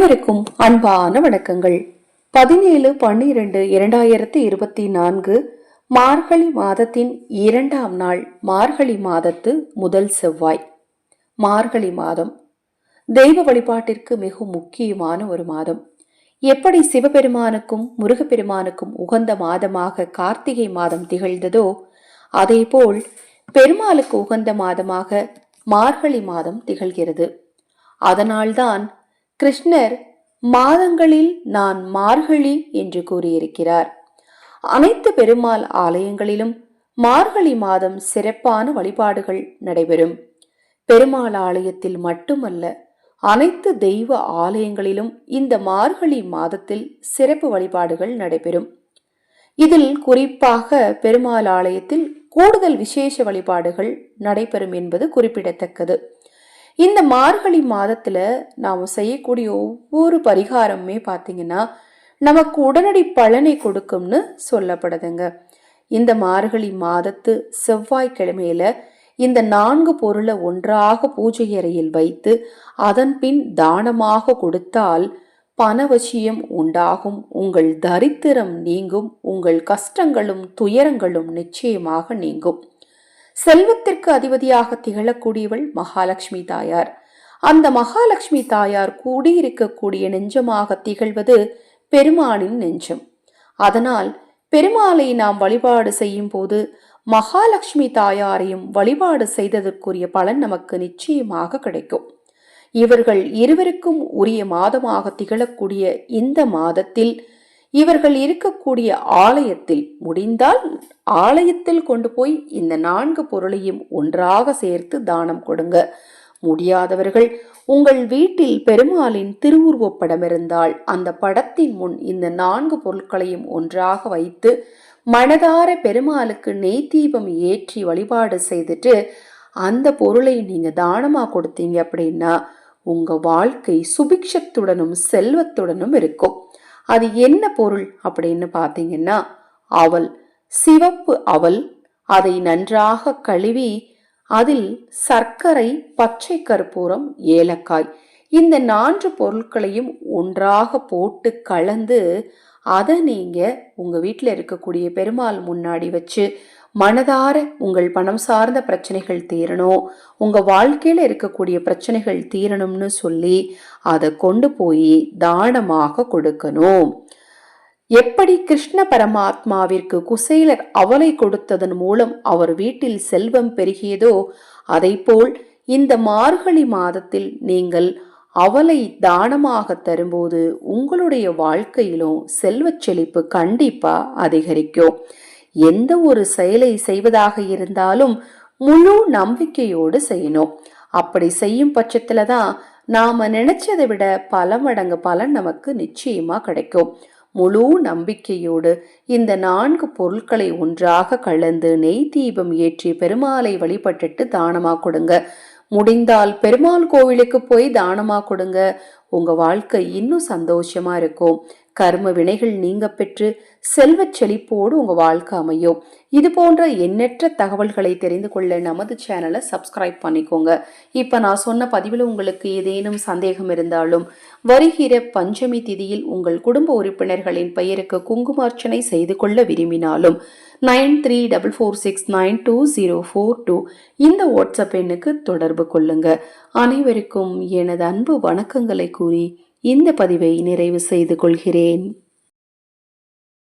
அனைவருக்கும் அன்பான வணக்கங்கள். பதினேழு பன்னிரண்டு இரண்டாயிரத்தி இருபத்தி நான்கு மார்கழி மாதத்தின் இரண்டாம் நாள் மார்கழி மாதத்து முதல் செவ்வாய். மார்கழி மாதம் தெய்வ வழிபாட்டிற்கு மிகவும் முக்கியமான ஒரு மாதம். எப்படி சிவபெருமானுக்கும் முருகப்பெருமானுக்கும் உகந்த மாதமாக கார்த்திகை மாதம் திகழ்ந்ததோ அதேபோல் பெருமாளுக்கு உகந்த மாதமாக மார்கழி மாதம் திகழ்கிறது. அதனால்தான் கிருஷ்ணர் மாதங்களில் நான் மார்கழி என்று கூறியிருக்கிறார். அனைத்து பெருமாள் ஆலயங்களிலும் மார்கழி மாதம் சிறப்பான வழிபாடுகள் நடைபெறும். பெருமாள் ஆலயத்தில் மட்டுமல்ல அனைத்து தெய்வ ஆலயங்களிலும் இந்த மார்கழி மாதத்தில் சிறப்பு வழிபாடுகள் நடைபெறும். இதில் குறிப்பாக பெருமாள் ஆலயத்தில் கூடுதல் விசேஷ வழிபாடுகள் நடைபெறும் என்பது குறிப்பிடத்தக்கது. இந்த மார்கழி மாதத்தில் நாம் செய்யக்கூடிய ஒவ்வொரு பரிகாரமுமே பார்த்தீங்கன்னா நமக்கு உடனடி பலனை கொடுக்கும்னு சொல்லப்படுதுங்க. இந்த மார்கழி மாதத்து செவ்வாய்க்கிழமையில இந்த நான்கு பொருளை ஒன்றாக பூஜை அறையில் வைத்து அதன் பின் தானமாக கொடுத்தால் பணவசியம் உண்டாகும் உங்கள் தரித்திரம் நீங்கும் உங்கள் கஷ்டங்களும் துயரங்களும் நிச்சயமாக நீங்கும். செல்வத்திற்கு அதிபதியாக திகழக்கூடியவள் மகாலட்சுமி தாயார். அந்த மகாலட்சுமி தாயார் கூடியிருக்கக்கூடிய நெஞ்சமாக திகழ்வது பெருமானின் நெஞ்சம். அதனால் பெருமாளை நாம் வழிபாடு செய்யும் போது மகாலட்சுமி தாயாரையும் வழிபாடு செய்ததற்குரிய பலன் நமக்கு நிச்சயமாக கிடைக்கும். இவர்கள் இருவருக்கும் உரிய மாதமாக திகழக்கூடிய இந்த மாதத்தில் இவர்கள் இருக்கக்கூடிய ஆலயத்தில் முடிந்தால் ஆலயத்தில் கொண்டு போய் இந்த நான்கு பொருளையும் ஒன்றாக சேர்த்து தானம் கொடுங்க. முடியாதவர்கள் உங்கள் வீட்டில் பெருமாளின் திருவுருவப் படம் இருந்தால் அந்த படத்தின் முன் இந்த நான்கு பொருட்களையும் ஒன்றாக வைத்து மனதார பெருமாளுக்கு நெய் தீபம் ஏற்றி வழிபாடு செய்துட்டு அந்த பொருளை நீங்க தானமா கொடுத்தீங்க அப்படின்னா உங்க வாழ்க்கை சுபிக்ஷத்துடனும் செல்வத்துடனும் இருக்கும். அது என்ன பொருள் அப்படின்னு பார்த்தீங்கன்னா அவல். சிவப்பு அவல் அதை நன்றாக கழுவி அதில் சர்க்கரை பச்சை கற்பூரம் ஏலக்காய் இந்த நான்கு பொருட்களையும் ஒன்றாக போட்டு கலந்து அதை நீங்கள் உங்கள் வீட்டில் இருக்கக்கூடிய பெருமாள் முன்னாடி வச்சு மனதார உங்கள் பணம் சார்ந்த பிரச்சனைகள் தீரணும். உங்கள் வாழ்க்கையில் இருக்கக்கூடிய பிரச்சனைகள் தீரணும்னு சொல்லி அதை கொண்டு போய் தானமாக கொடுக்கணும். எப்படி கிருஷ்ண பரமாத்மாவிற்கு குசேலர் அவலை கொடுத்ததன் மூலம் அவர் வீட்டில் செல்வம் பெருகியதோ போல் இந்த மார்கழி மாதத்தில் நீங்கள் அவலை தானமாக தரும்போது உங்களுடைய வாழ்க்கையிலும் செல்வச் செழிப்பு கண்டிப்பா அதிகரிக்கும். எந்த ஒரு செயலை செய்வதாக இருந்தாலும் முழு நம்பிக்கையோடு செய்யணும். அப்படி செய்யும் பட்சத்துல தான் நாம நினைச்சதை விட பல மடங்கு பலன் நமக்கு நிச்சயமா கிடைக்கும். முழு நம்பிக்கையோடு இந்த நான்கு பொருட்களை ஒன்றாக கலந்து நெய் தீபம் ஏற்றி பெருமாளை வழிபட்டுட்டு தானமா கொடுங்க. முடிந்தால் பெருமாள் கோவிலுக்கு போய் தானமா கொடுங்க. உங்க வாழ்க்கை இன்னும் சந்தோஷமா இருக்கும். கர்ம வினைகள் நீங்க பெற்று செல்வச் செழிப்போடு உங்க வாழ்க்கை அமையும். இது போன்ற எண்ணற்ற தகவல்களை தெரிந்து கொள்ள நமது சேனலை சப்ஸ்கிரைப் பண்ணிக்கோங்க. இப்ப நான் சொன்ன பதிவில் உங்களுக்கு ஏதேனும் சந்தேகம் இருந்தாலும் வருகிற பஞ்சமி திதியில் உங்கள் குடும்ப உறுப்பினர்களின் பெயருக்கு குங்குமார்ச்சனை செய்து கொள்ள விரும்பினாலும் nine three double four six nine two zero four two இந்த வாட்ஸ்அப் எண்ணுக்கு தொடர்பு கொள்ளுங்க. அனைவருக்கும் எனது அன்பு வணக்கங்களை கூறி இந்த பதிவை நிறைவு செய்து கொள்கிறேன்.